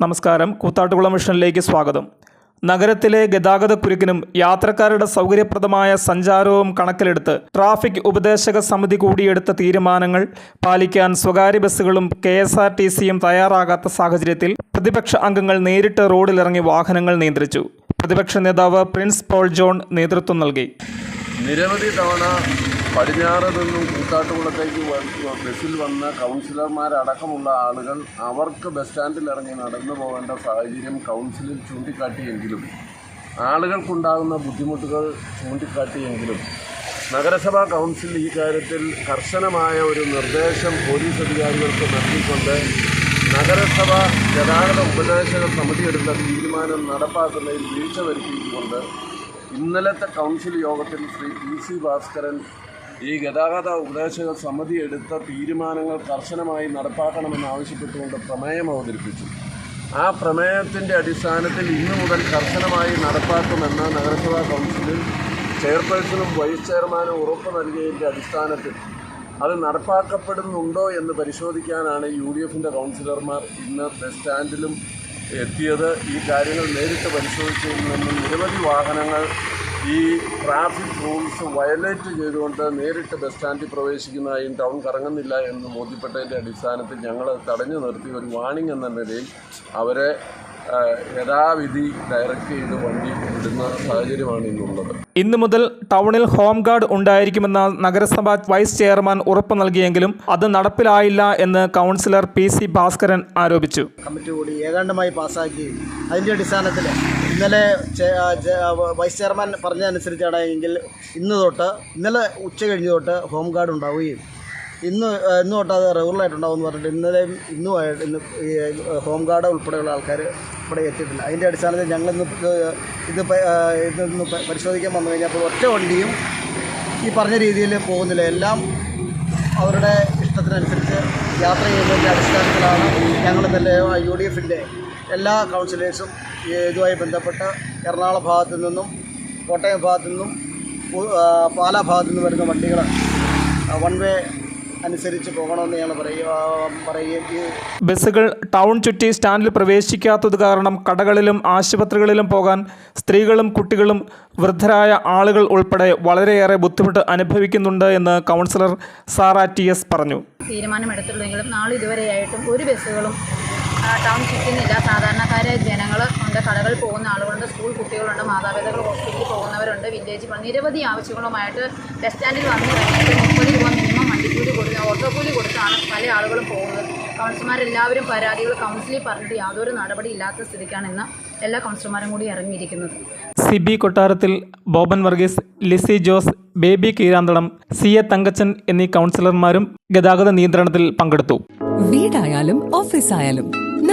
നമസ്കാരം. കൂത്താട്ടുകുളം മിഷനിലേക്ക് സ്വാഗതം. നഗരത്തിലെ ഗതാഗതക്കുരുക്കിനും യാത്രക്കാരുടെ സൗകര്യപ്രദമായ സഞ്ചാരവും കണക്കിലെടുത്ത് ട്രാഫിക് ഉപദേശക സമിതി കൂടിയെടുത്ത തീരുമാനങ്ങൾ പാലിക്കാൻ സ്വകാര്യ ബസ്സുകളും കെ എസ് ആർ ടി സിയും തയ്യാറാകാത്ത സാഹചര്യത്തിൽ പ്രതിപക്ഷ അംഗങ്ങൾ നേരിട്ട് റോഡിലിറങ്ങി വാഹനങ്ങൾ നിയന്ത്രിച്ചു. പ്രതിപക്ഷ നേതാവ് പ്രിൻസ് പോൾ ജോൺ നേതൃത്വം നൽകി. നിരവധി തവണ പടിഞ്ഞാറ് നിന്നും കൂത്താട്ടുകുളത്തേക്ക് ബസ്സിൽ വന്ന കൗൺസിലർമാരടക്കമുള്ള ആളുകൾ അവർക്ക് ബസ് സ്റ്റാൻഡിൽ ഇറങ്ങി നടന്നു പോകേണ്ട സാഹചര്യം കൗൺസിലിൽ ചൂണ്ടിക്കാട്ടിയെങ്കിലും ആളുകൾക്കുണ്ടാകുന്ന ബുദ്ധിമുട്ടുകൾ ചൂണ്ടിക്കാട്ടിയെങ്കിലും നഗരസഭാ കൗൺസിൽ ഈ കാര്യത്തിൽ കർശനമായ ഒരു നിർദ്ദേശം പോലീസ് അധികാരികൾക്ക് നൽകിക്കൊണ്ട് നഗരസഭ ഗതാഗത ഉപദേശക സമിതി എടുത്ത തീരുമാനം നടപ്പാക്കുന്നതിൽ വീഴ്ച വരുത്തിക്കൊണ്ട് ഇന്നലത്തെ കൗൺസിൽ യോഗത്തിൽ ശ്രീ പി സി ഭാസ്കരൻ ഈ ഗതാഗത ഉപദേശക സമിതി എടുത്ത തീരുമാനങ്ങൾ കർശനമായി നടപ്പാക്കണമെന്നാവശ്യപ്പെട്ടുകൊണ്ട് പ്രമേയം അവതരിപ്പിച്ചു. ആ പ്രമേയത്തിന്റെ അടിസ്ഥാനത്തിൽ ഇന്നു മുതൽ കർശനമായി നടപ്പാക്കുമെന്ന് നഗരസഭാ കൗൺസിലിൽ ചെയർപേഴ്സണും വൈസ് ചെയർമാനും ഉറപ്പ് നൽകിയതിന്റെ അടിസ്ഥാനത്തിൽ അത് നടപ്പാക്കപ്പെടുന്നുണ്ടോ എന്ന് പരിശോധിക്കാനാണ് യു ഡി എഫിന്റെ കൗൺസിലർമാർ ഇന്ന് ബസ് സ്റ്റാൻഡിലും എത്തിയത്. ഈ കാര്യങ്ങൾ നേരിട്ട് പരിശോധിച്ചതിൽ നിന്നും നിരവധി വാഹനങ്ങൾ ഈ ട്രാഫിക് റൂൾസ് വയലേറ്റ് ചെയ്തുകൊണ്ട് നേരിട്ട് ബസ് സ്റ്റാൻഡിൽ പ്രവേശിക്കുന്നതായും ടൗൺ കറങ്ങുന്നില്ല എന്ന് മോദിപ്പെട്ടതിന്റെ അടിസ്ഥാനത്തിൽ ഞങ്ങൾ തടഞ്ഞു നിർത്തി. ഒരു വാണിംഗ് എന്ന നിലയിൽ അവരെ യഥാവിധി ഡയറക്റ്റ് ചെയ്ത് വണ്ടി വിടുന്ന സാഹചര്യമാണ് ഇന്നുള്ളത്. ഇന്നു മുതൽ ടൗണിൽ ഹോം ഗാർഡ് ഉണ്ടായിരിക്കുമെന്ന നഗരസഭ വൈസ് ചെയർമാൻ ഉറപ്പ് നൽകിയെങ്കിലും അത് നടപ്പിലായില്ല എന്ന് കൗൺസിലർ പി സി ഭാസ്കരൻ ആരോപിച്ചു. കമ്മിറ്റി കൂടി ഏകാണ്ടമായി പാസ്സാക്കി. അതിന്റെ അടിസ്ഥാനത്തിൽ ഇന്നലെ വൈസ് ചെയർമാൻ പറഞ്ഞതനുസരിച്ചാണ് എങ്കിൽ ഇന്ന് തൊട്ട് ഇന്നലെ ഉച്ച കഴിഞ്ഞ് തൊട്ട് ഹോം ഗാർഡ് ഉണ്ടാവുകയും ഇന്ന് ഇന്ന് തൊട്ട് അത് റെഗുലറായിട്ടുണ്ടാവും എന്ന് പറഞ്ഞിട്ട് ഇന്നലെയും ഇന്നുമായിട്ട് ഇന്ന് ഈ ഹോം ഗാർഡ് ഉൾപ്പെടെയുള്ള ആൾക്കാർ ഇവിടെ എത്തിയിട്ടില്ല അതിന്റെ അടിസ്ഥാനത്തിൽ ഞങ്ങളിന്ന് ഇത് ഇതൊന്ന് പരിശോധിക്കാൻ വന്നു കഴിഞ്ഞപ്പോൾ ഒറ്റ വണ്ടിയും ഈ പറഞ്ഞ രീതിയിൽ പോകുന്നില്ല. എല്ലാം അവരുടെ ഇഷ്ടത്തിനനുസരിച്ച് യാത്ര ചെയ്യുന്നതിന്റെ അടിസ്ഥാനത്തിലാണ് ഞങ്ങൾ യു ഡി എഫിന്റെ എല്ലാ കൗൺസിലേഴ്സും ഇതുമായി ബന്ധപ്പെട്ട എറണാകുളം ഭാഗത്തു നിന്നും കോട്ടയം ഭാഗത്തു നിന്നും പാലാ ഭാഗത്തു നിന്നും വരുന്ന വണ്ടികൾ വൺ വേ അനുസരിച്ച് പോകണമെന്ന് ഞങ്ങൾ പറയുക പറയുകയും ബസ്സുകൾ ടൗൺ ചുറ്റി സ്റ്റാൻഡിൽ പ്രവേശിക്കാത്തത് കാരണം കടകളിലും ആശുപത്രികളിലും പോകാൻ സ്ത്രീകളും കുട്ടികളും വൃദ്ധരായ ആളുകൾ ഉൾപ്പെടെ വളരെയേറെ ബുദ്ധിമുട്ട് അനുഭവിക്കുന്നുണ്ട് എന്ന് കൗൺസിലർ സാറ ടി എസ് പറഞ്ഞു. തീരുമാനമെടുത്തിട്ടുണ്ടെങ്കിലും നാളെ ഇതുവരെയായിട്ടും ഒരു ബസ്സുകളും ടൗൺ ചുറ്റുന്നില്ല സാധാരണക്കാരെ ജനങ്ങൾ ഉണ്ട്. കടകൾ പോകുന്ന ആളുകളുണ്ട്. സ്കൂൾ കുട്ടികളുണ്ട്. മാതാപിതാക്കൾ ഹോസ്പിറ്റലിൽ പോകുന്നവരുണ്ട്. വില്ലേജ് നിരവധി ആവശ്യങ്ങളുമായിട്ട് ബസ് സ്റ്റാൻഡിൽ വന്ന് കഴിഞ്ഞിട്ട് മുപ്പത് രൂപ മിനിമം വണ്ടിക്കൂലി കൊടുത്ത് ഓട്ടോ കൂലി കൊടുത്താണ് പല ആളുകളും പോകുന്നത്. കൗൺസിലർമാരെല്ലാവരും പരാതികൾ കൗൺസിലിൽ പറഞ്ഞിട്ട് യാതൊരു നടപടി ഇല്ലാത്ത സ്ഥിതിക്കാണ് ഇന്ന് എല്ലാ കൗൺസിലർമാരും കൂടി ഇറങ്ങിയിരിക്കുന്നത്. സിബി കൊട്ടാരത്തിൽ ബോബൻ വർഗീസ് ലിസി ജോസ് ബേബി കീരാന്തളം സി എ തങ്കച്ചൻ എന്നീ കൗൺസിലർമാരും ഗതാഗത നിയന്ത്രണത്തിൽ പങ്കെടുത്തു. വീടായാലും ഓഫീസായാലും